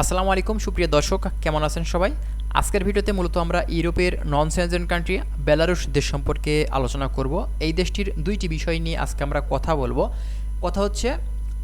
আসসালামু আলাইকুম, সুপ্রিয় দর্শক, কেমন আছেন সবাই? আজকের ভিডিওতে মূলত আমরা ইউরোপের নন সেনজেন কান্ট্রি বেলারুশ দেশ সম্পর্কে আলোচনা করব। এই দেশটির দুইটি বিষয় নিয়ে আজকে আমরা কথা বলব। কথা হচ্ছে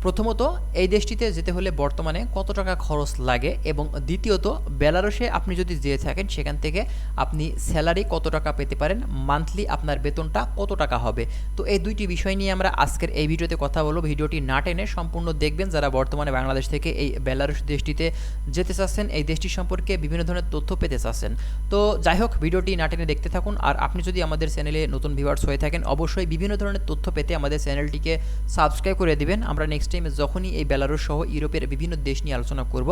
প্রথমত, এই দেশটিতে যেতে হলে বর্তমানে কত টাকা খরচ লাগে এবং দ্বিতীয়ত বেলারসে আপনি যদি যেয়ে থাকেন, সেখান থেকে আপনি স্যালারি কত টাকা পেতে পারেন, মান্থলি আপনার বেতনটা কত টাকা হবে। তো এই দুইটি বিষয় নিয়ে আমরা আজকের এই ভিডিওতে কথা বলব। ভিডিওটি না টেনে সম্পূর্ণ দেখবেন। যারা বর্তমানে বাংলাদেশ থেকে এই বেলারুশ দেশটিতে যেতে চাচ্ছেন, এই দেশটি সম্পর্কে বিভিন্ন ধরনের তথ্য পেতে চাচ্ছেন। তো যাই হোক, ভিডিওটি না টেনে দেখতে থাকুন। আর আপনি যদি আমাদের চ্যানেলে নতুন ভিউয়ার্স হয়ে থাকেন, অবশ্যই বিভিন্ন ধরনের তথ্য পেতে আমাদের চ্যানেলটিকে সাবস্ক্রাইব করে দিবেন। আমরা নেক্সট টাইমে যখনই এই বেলারুস সহ ইউরোপের বিভিন্ন দেশ নিয়ে আলোচনা করব,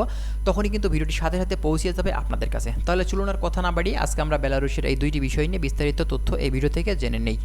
তখনই কিন্তু ভিডিওটি সাথে সাথে পৌঁছে যাবে আপনাদের কাছে। তাহলে চলুন আর কথা না বাড়িয়ে আজকে আমরা বেলারুশের এই দুইটি বিষয় নিয়ে বিস্তারিত তথ্য এই ভিডিও থেকে জেনে নেই।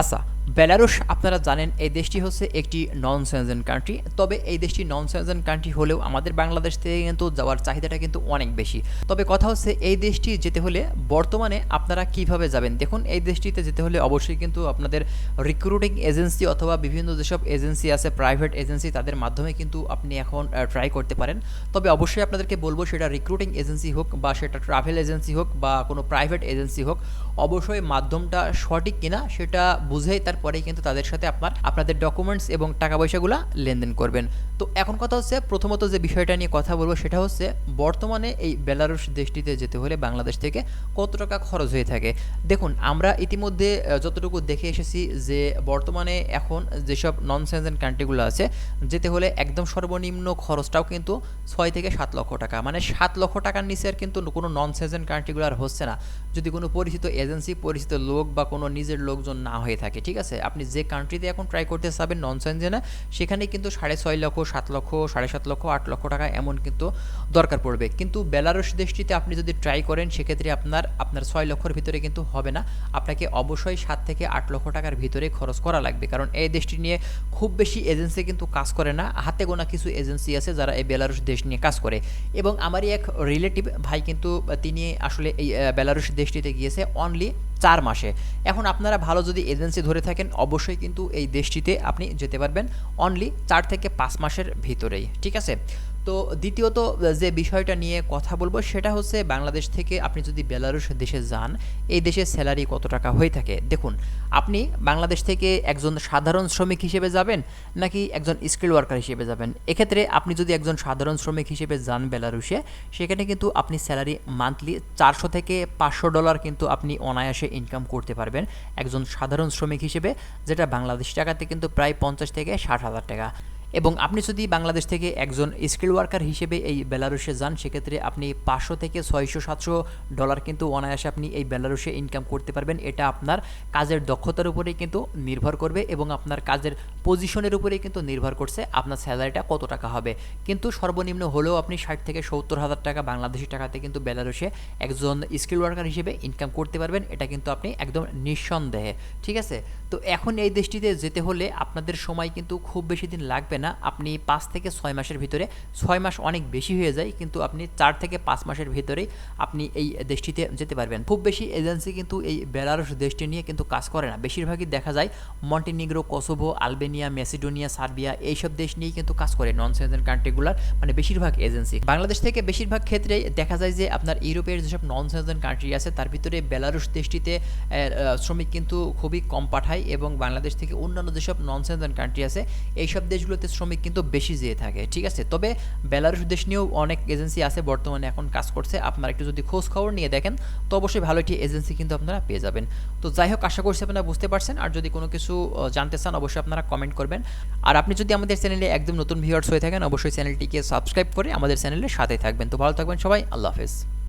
আচ্ছা বেলারুশ, আপনারা জানেন এই দেশটি হচ্ছে একটি নন সেনজেন কান্ট্রি তবে এই দেশটি নন সেনজেন কান্ট্রি হলেও আমাদের বাংলাদেশ থেকে কিন্তু যাওয়ার চাহিদাটা কিন্তু অনেক বেশি। তবে কথা হচ্ছে এই দেশটি যেতে হলে বর্তমানে আপনারা কীভাবে যাবেন? দেখুন, এই দেশটিতে যেতে হলে অবশ্যই কিন্তু আপনাদের রিক্রুটিং এজেন্সি অথবা বিভিন্ন যেসব এজেন্সি আছে প্রাইভেট এজেন্সি তাদের মাধ্যমে কিন্তু আপনি এখন ট্রাই করতে পারেন। তবে অবশ্যই আপনাদেরকে বলব, সেটা রিক্রুটিং এজেন্সি হোক বা সেটা ট্রাভেল এজেন্সি হোক বা কোনো প্রাইভেট এজেন্সি হোক, অবশ্যই মাধ্যমটা সঠিক কিনা, সেটা বুঝেই তারপরেই কিন্তু তাদের সাথে আপনার, আপনাদের ডকুমেন্টস এবং টাকা পয়সাগুলো লেনদেন করবেন। তো এখন কথা হচ্ছে, প্রথমত যে বিষয়টা নিয়ে কথা বলব সেটা হচ্ছে, বর্তমানে এই বেলারুশ দেশটিতে যেতে হলে বাংলাদেশ থেকে কত টাকা খরচ হয়ে থাকে? দেখুন, আমরা ইতিমধ্যে যতটুকু দেখে এসেছি যে বর্তমানে এখন যেসব নন সেনজেন কান্ট্রিগুলো আছে, যেতে হলে একদম সর্বনিম্ন খরচটাও কিন্তু ছয় থেকে সাত লক্ষ টাকা। মানে সাত লক্ষ টাকার নিচে আর কিন্তু কোনো নন সেনজেন কান্ট্রিগুলো আর হচ্ছে না। যদি কোনো পরিচিত এজেন্সি পরিচিত লোক বা কোনো নিজের লোকজন না হয়ে থাকে, ঠিক আছে? আপনি যে কান্ট্রিতে এখন ট্রাই করতে চাবেন নন সেনজেনে সেখানে কিন্তু সাড়ে ছয় লক্ষ, সাত লক্ষ, সাড়ে সাত লক্ষ, আট লক্ষ টাকা এমন কিন্তু দরকার পড়বে। কিন্তু বেলারুশ দেশটিতে আপনি যদি ট্রাই করেন, সেক্ষেত্রে আপনার আপনার ছয় লক্ষর ভিতরে কিন্তু হবে না। আপনাকে অবশ্যই সাত থেকে আট লক্ষ টাকার ভিতরে খরচ করা লাগবে। কারণ এই দেশটি নিয়ে খুব বেশি এজেন্সি কিন্তু কাজ করে না। হাতে গোনা কিছু এজেন্সি আছে যারা এই বেলারুশ দেশ নিয়ে কাজ করে। এবং আমারই এক রিলেটিভ ভাই কিন্তু, তিনি আসলে এই বেলারুশ দেশটিতে গিয়েছে অনলি চার মাসে। এখন আপনারা ভালো যদি এজেন্সি ধরে থাকেন, অবশ্যই কিন্তু এই দেশটিতে আপনি যেতে পারবেন অনলি চার থেকে পাঁচ মাসের ভিতরেই, ঠিক আছে? তো দ্বিতীয়ত, যে বিষয়টা নিয়ে কথা বলব সেটা হচ্ছে বাংলাদেশ থেকে আপনি যদি বেলারুশ দেশে যান, এই দেশে স্যালারি কত টাকা হয়ে থাকে? দেখুন, আপনি বাংলাদেশ থেকে একজন সাধারণ শ্রমিক হিসেবে যাবেন নাকি একজন স্কিল ওয়ার্কার হিসেবে যাবেন? এক্ষেত্রে আপনি যদি একজন সাধারণ শ্রমিক হিসেবে যান বেলারুশে, সেখানে কিন্তু আপনি স্যালারি মান্থলি চারশো থেকে পাঁচশো ডলার কিন্তু আপনি অনায়াসে ইনকাম করতে পারবেন একজন সাধারণ শ্রমিক হিসেবে, যেটা বাংলাদেশ টাকাতে কিন্তু প্রায় পঞ্চাশ থেকে ষাট হাজার টাকা। এবং আপনি যদি বাংলাদেশ থেকে একজন স্কিল ওয়ার্কার হিসেবে এই বেলারুশে যান, সেক্ষেত্রে আপনি পাঁচশো থেকে ছয়শো, সাতশো ডলার কিন্তু অনায়াসে আপনি এই বেলারুসে ইনকাম করতে পারবেন। এটা আপনার কাজের দক্ষতার উপরেই কিন্তু নির্ভর করবে এবং আপনার কাজের পজিশনের উপরেই কিন্তু নির্ভর করছে আপনার স্যালারিটা কত টাকা হবে। কিন্তু সর্বনিম্ন হলেও আপনি ষাট থেকে সত্তর হাজার টাকা বাংলাদেশি টাকাতে কিন্তু বেলারুসে একজন স্কিল ওয়ার্কার হিসেবে ইনকাম করতে পারবেন। এটা কিন্তু আপনি একদম নিঃসন্দেহে, ঠিক আছে? তো এখন এই দেশটিতে যেতে হলে আপনাদের সময় কিন্তু খুব বেশি দিন লাগবে না, আপনি পাঁচ থেকে ছয় মাসের ভিতরে, ছয় মাস অনেক বেশি হয়ে যায়, কিন্তু আপনি চার থেকে পাঁচ মাসের ভিতরেই আপনি এই দেশটিতে যেতে পারবেন। খুব বেশি এজেন্সি কিন্তু এই বেলারুশ দেশটি নিয়ে কিন্তু কাজ করে না। বেশিরভাগই দেখা যায় Montenegro, Kosovo, Albania, Macedonia, Serbia এইসব দেশ নিয়ে কিন্তু কাজ করে নন সেনজেন কান্ট্রিগুলার মানে বেশিরভাগ এজেন্সি। বাংলাদেশ থেকে বেশিরভাগ ক্ষেত্রে দেখা যায় যে আপনার ইউরোপের যেসব নন সেনজেন কান্ট্রি আছে, তার ভিতরে বেলারুশ দেশটিতে শ্রমিক কিন্তু খুবই কম পাঠায় এবং বাংলাদেশ থেকে অন্যান্য যেসব নন সেনজেন কান্ট্রি আছে, এইসব দেশগুলোতে শ্রমিক কিন্তু বেশি যেয়ে থাকে, ঠিক আছে? তবে বেলারুশ দেশ নিয়েও অনেক এজেন্সি আছে বর্তমানে এখন কাজ করছে। আপনারা একটু যদি খোঁজ খবর নিয়ে দেখেন, তো অবশ্যই ভালো একটি এজেন্সি কিন্তু আপনারা পেয়ে যাবেন। তো যাই হোক, আশা করছি আপনারা বুঝতে পারছেন। আর যদি কোনো কিছু জানতে চান, অবশ্যই আপনারা কমেন্ট করবেন। আর আপনি যদি আমাদের চ্যানেলে একদম নতুন ভিউয়ার্স হয়ে থাকেন, অবশ্যই চ্যানেলটিকে সাবস্ক্রাইব করে আমাদের চ্যানেলের সাথে থাকবেন। তো ভালো থাকবেন সবাই, আল্লাহ হাফেজ।